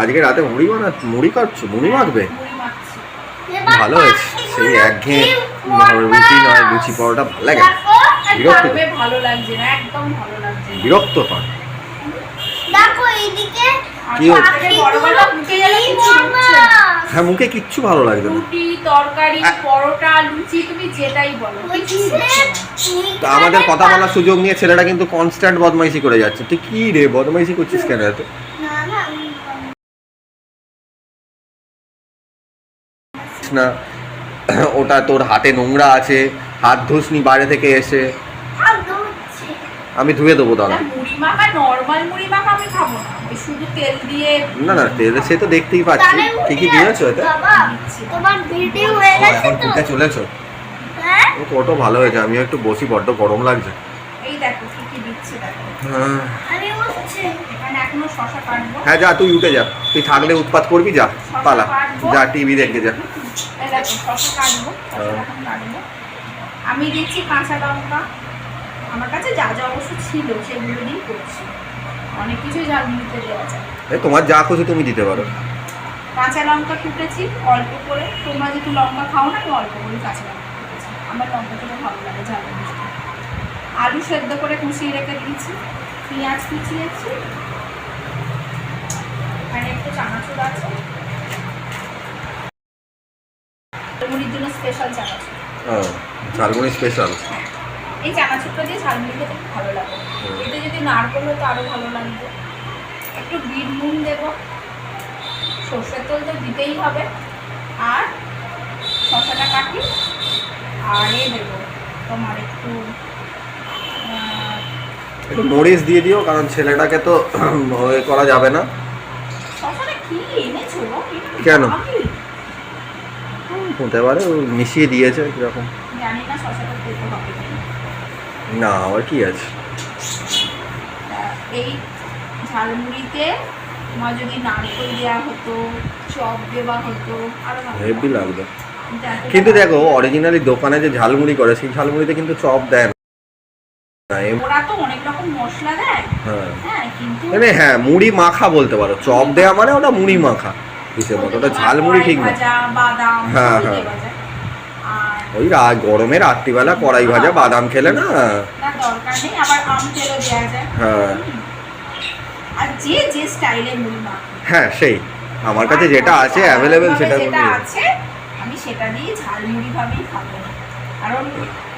আজকে রাতে মুড়ি বানা মুড়ি কাটছো মুড়ি মাখবে? ভালো হয়েছে। সেই একঘেয়ে রুটি নয় লুচি পরোটা ভালো লাগে বিরক্ত? গরমে ভালো লাগছে না একদম ভালো লাগছে বিরক্ত হয়? দেখো এইদিকে কি। হ্যাঁ মুখে কিচ্ছু ভালো লাগবে না। রুটি তরকারি পরোটা লুচি তুমি যেটাই বলো কিছু ঢুকছে না। তো আমাদের কথা বলার সুযোগ নিয়ে ছেলেটা কিন্তু কনস্ট্যান্ট বদমাইশি করে যাচ্ছে। তুই কি রে বদমাইশি করছিস কেন এত? না ওটা তোর হাতে নোংরা আছে হাত ধুসনি বাইরে থেকে এসে। আমি ধুয়ে দেবো দাদা। আর মুড়ি মাখা নর্মাল মুড়ি মাখা আমি না। ওই শুধু তেল দিয়ে না না তেল সে তো দেখতেই পাচ্ছি। ঠিকই দিয়েছ ও, এখন তো? চলেছো হ্যাঁ? ও কত ভালো হয়েছে আমিও একটু বসি বড্ড গরম লাগছে। এই দেখো কি কি দিচ্ছে দেখো। হ্যাঁ। এখনও শশা কাটবো। হ্যাঁ যা তুই উঠে যা। তুই থাকলে উৎপাত করবি যা পালা। যা টিভি দেখে যা। শশা কাটবো হ্যাঁ। কাটবো। আমি দিচ্ছি কাঁচা লঙ্কা। আমার কাছে যা যা অবশ্য ছিল সেগুলো দিয়েই করছি। অনেক কিছুই ঝাল মিলিতে দেওয়া যায়। তোমার যা খুশি তুমি দিতে পারো। কাঁচা লঙ্কা কুটেছি অল্প করে। তোমরা যেহেতু লঙ্কা খাও না আমি অল্প করে কাঁচা লঙ্কা কুটেছি আমার লঙ্কা খেতে ভালো লাগে মিষ্টি। আলু সেদ্ধ করে কুচিয়ে রেখে দিয়েছি। পেঁয়াজ কুচিয়েছি। চানাচুর আছে জন্য স্পেশাল চানাচুর। ঝালমুড়ি স্পেশাল এই চানাচুরটা দিয়ে ঝালমুড়ি খেতে ভালো লাগে। এতে যদি নারকল হতো আরও ভালো লাগবে একটু বিট নুন দেবো। সর্ষের তেল তো দিতেই হবে। আর শসাটা কাটি আর এ দেবো। তোমার একটু একটু মরিচ দিয়ে দিও কারণ ছেলেটাকে তো করা যাবে না। কেন? হতে পারে মিশিয়ে দিয়েছে কীরকম। না আবার কি আছে? এই ঝালমুড়িতে তোমার যদি নারকেল দেওয়া হতো চপ দেওয়া হতো আরও হেভি লাগতো। লাগবে। কিন্তু দেখো অরিজিনালি দোকানে যে ঝালমুড়ি করে সেই ঝালমুড়িতে কিন্তু চপ দেয় না। ওরা তো অনেক রকম মশলা দেয়। হ্যাঁ। হ্যাঁ মানে হ্যাঁ মুড়ি মাখা বলতে পারো। চপ দেয়া মানে ওটা মুড়ি মাখা। হিসেবে মতো। ওটা ঝালমুড়ি ঠিক না। হ্যাঁ, হ্যাঁ। ওই গরমে রাত্রিবেলা কড়াই ভাজা বাদাম খেলে না? হ্যাঁ। হ্যাঁ সেই। আমার কাছে যেটা আছে অ্যাভেলেবেল সেটা আছে আমি সেটা দিয়ে ঝালমুড়ি ভাবেই খাব। কারণ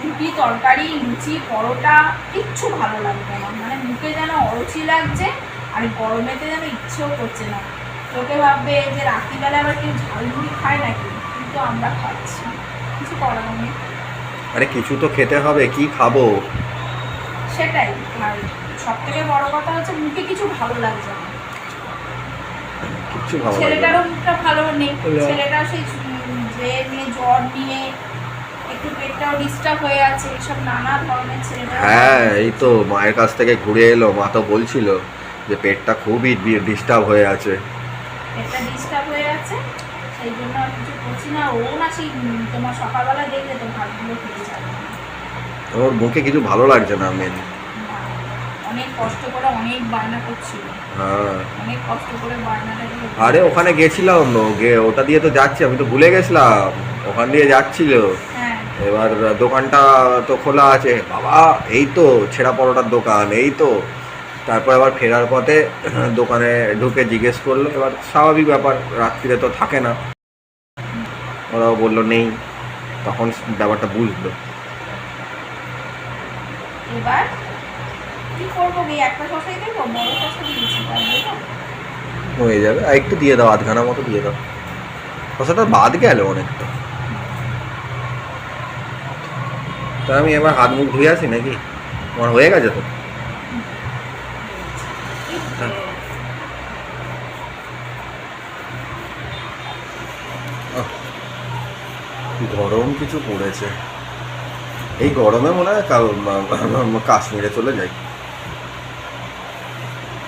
রুটি তরকারি লুচি পরোটা কিচ্ছু ভালো লাগবে না। মানে মুখে যেন অরুচি লাগছে আর গরমেতে যেন ইচ্ছেও করছে না। লোকে ভাববে যে রাত্রিবেলা আবার কেউ ঝালমুড়ি খায় নাকি? কিন্তু আমরা খাচ্ছি। কিছু করার নেই। আরে কিছু তো খেতে হবে কি খাব? সেটাই আর সব থেকে বড় কথা হচ্ছে মুখে কিছু ভালো লাগছে না। কিচ্ছু ভালো লাগবে ছেলেটারও মুখটা ভালো নেই। ছেলেটাও সেই যে নিয়ে জ্বর নিয়ে একটু পেটটাও ডিস্টার্ব হয়ে আছে এইসব নানা ধরনের ছেলেটা হ্যাঁ এই তো মায়ের কাছ থেকে ঘুরে এলো মা তো বলছিল যে পেটটা খুবই ডিস্টার্ব হয়ে আছে। পেটটা ডিস্টার্ব হয়ে আছে সেই জন্য আমি কিছু করছি না। ও না সেই তোমার সকালবেলা দেখলে তো ভাতগুলো খেতে যাবে। ওর মুখে কিছু ভালো লাগছে না মেন অনেক কষ্ট করে অনেক বায়না করছিল হ্যাঁ। অনেক কষ্ট করে বায়নাটা আরে ওখানে গেছিলাম গে ওটা দিয়ে তো যাচ্ছি আমি তো ভুলে গেছিলাম। ওখান দিয়ে যাচ্ছিল। হ্যাঁ। এবার দোকানটা তো খোলা আছে। বাবা এই তো ছেঁড়া পরোটার দোকান এই তো। তারপর আবার ফেরার পথে দোকানে ঢুকে জিজ্ঞেস করল এবার স্বাভাবিক ব্যাপার রাত্রিরে তো থাকে না। ওরাও বলল নেই। তখন ব্যাপারটা বুঝলো। এবার কি করব একটা শশাই দেবো? বড় শশা দিয়েছি হয়ে যাবে। আর একটু দিয়ে দাও আধখানা মতো দিয়ে দাও। শসাটা বাদ গেল অনেকটা। তা আমি এবার হাত মুখ ধুয়ে আসি নাকি? আমার হয়ে গেছে তো। গরম কিছু পড়েছে? এই গরমে মনে হয় কা- মা- মা- কাশ্মীরে চলে যাই।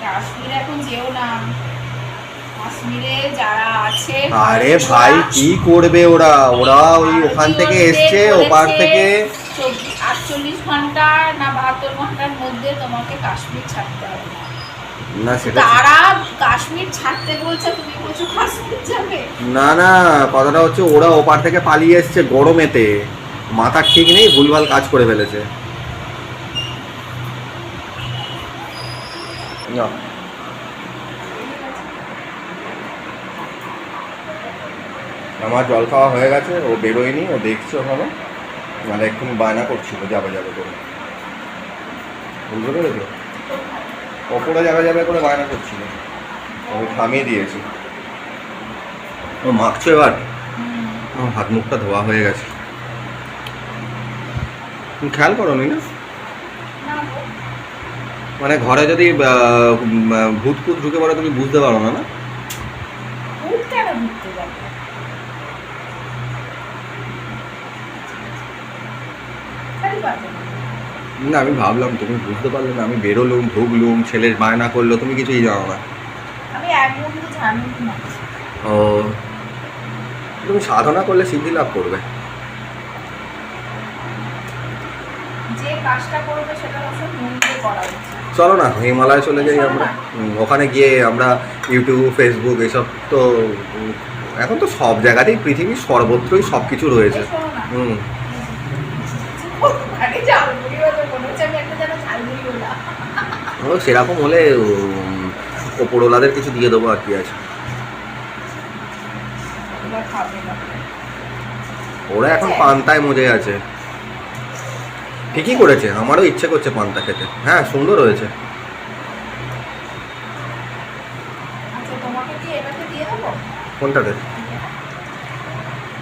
কাশ্মীরে এখন যেও না। কাশ্মীরে যারা আছে আরে ভাই কি করবে ওরা? ওরা ওই ওখান থেকে এসছে ওপার থেকে আটচল্লিশ ঘণ্টা না বাহাত্তর ঘণ্টার মধ্যে তোমাকে কাশ্মীর ছাড়তে হবে। না সেটা তারা কাশ্মীর ছাড়তে বলছে তুমি বলছো কাশ্মীর যাবে? না না কথাটা হচ্ছে ওরা ওপার থেকে পালিয়ে এসছে গরমেতে। মাথা ঠিক নেই ভুলভাল কাজ করে ফেলেছে। না আমার জল খাওয়া হয়ে গেছে ও বেরোয়নি ও দেখছে ওখানে। মানে একটু বায়না করছিল যাবে যাবে করে। বুঝতে পেরেছ? ওপরে যাবে যাবে করে বায়না করছিল। আমি থামিয়ে দিয়েছি। ও মাখছো এবার? আমার হাত মুখটা ধোয়া হয়ে গেছে। তুমি খেয়াল করো নি? মানে ঘরে যদি ভূত ফুত ঢুকে পড়ে তুমি বুঝতে পারো না না? ভূত কেন ঘুরতে যাবে খালি পারবে না। আমি ভাবলাম তুমি বুঝতে পারলে না আমি বেরোলুম ঢুকলুম ছেলের বায়না করল তুমি কিছুই জানো না। আমি ও তুমি সাধনা করলে সিদ্ধি লাভ করবে। যে কাজটা করবে সেটা অবশ্য দিয়ে করা চলো না হিমালয় চলে যাই আমরা। ওখানে গিয়ে আমরা ইউটিউব ফেসবুক এসব তো এখন তো সব জায়গাতেই পৃথিবীর সর্বত্রই সব কিছু রয়েছে হুম আরে ঝালমুড়ি হতো মনে হচ্ছে আমি একটা যেন ঝালমুড়ি হলাম ও সেরকম হলে ওপরওয়ালাদের কিছু দিয়ে দেবো আর কি আছে। ওরা এখন পান্তায় মজে আছে। ঠিকই করেছে আমারও ইচ্ছে করছে পান্তা খেতে। হ্যাঁ সুন্দর হয়েছে। আচ্ছা কোনটাতে?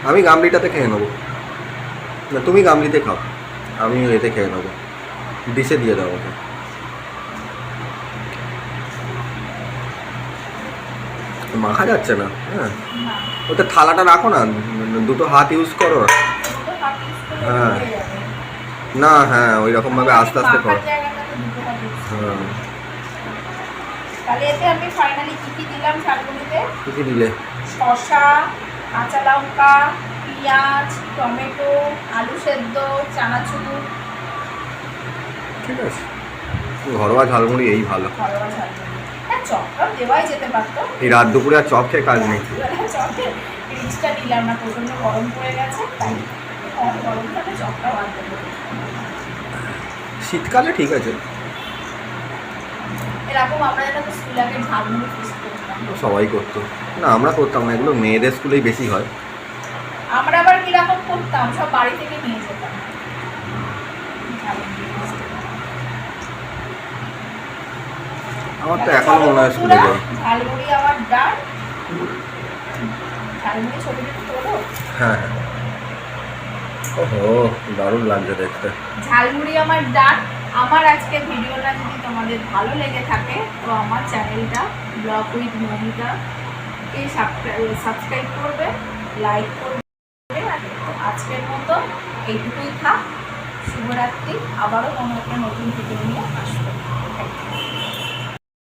আমি গামলিটাতে খেয়ে নেব। না তুমি গামলিতে খাও। আমি এতে খেয়ে নেব। ডিশে দিয়ে দাও ওকে। মাখা যাচ্ছে না হ্যাঁ। ওতে থালাটা রাখো না দুটো হাত ইউজ করো। হ্যাঁ। না হ্যাঁ ওই রকম ভাবে আস্তে আস্তে করো। হ্যাঁ। তাহলে এতে আমি ফাইনালি কি কি দিলাম ঝালমুড়িতে কি কি দিলে? শসা কাঁচা লঙ্কা পেঁয়াজ টমেটো আলু সেদ্ধ চানাচুর ঠিক আছে। ঘরোয়া ঝালমুড়ি এই ভালো। হ্যাঁ এই রাত দুপুরে আর চপ খেয়ে কাজ নেই। পারি শীতকালে ঠিক আছে। সবাই করতো। না আমরা করতাম না এগুলো মেয়েদের স্কুলেই বেশি হয়। আমরা আবার কীরকম করতাম সব বাড়ি থেকে নিয়ে আমার তো এখনও মনে হয় স্কুলে যাই ঝালমুড়ি আমার ডাল। ঝালমুড়ি ছবিটা তোলো হ্যাঁ হ্যাঁ। ওহো দারুণ লাগছে দেখতে। ঝালমুড়ি আমার আমার আজকে ভিডিওটা যদি তোমাদের ভালো লেগে থাকে তো আমার চ্যানেলটা ব্লগ উইথ মমিতা কে সাবস্ক্রাইব করবে লাইক করবে আজকের মতো এইটুকুই থাক। শুভরাত্রি। আবারও কোনো একটা নতুন ভিডিও নিয়ে আসব। Thank you.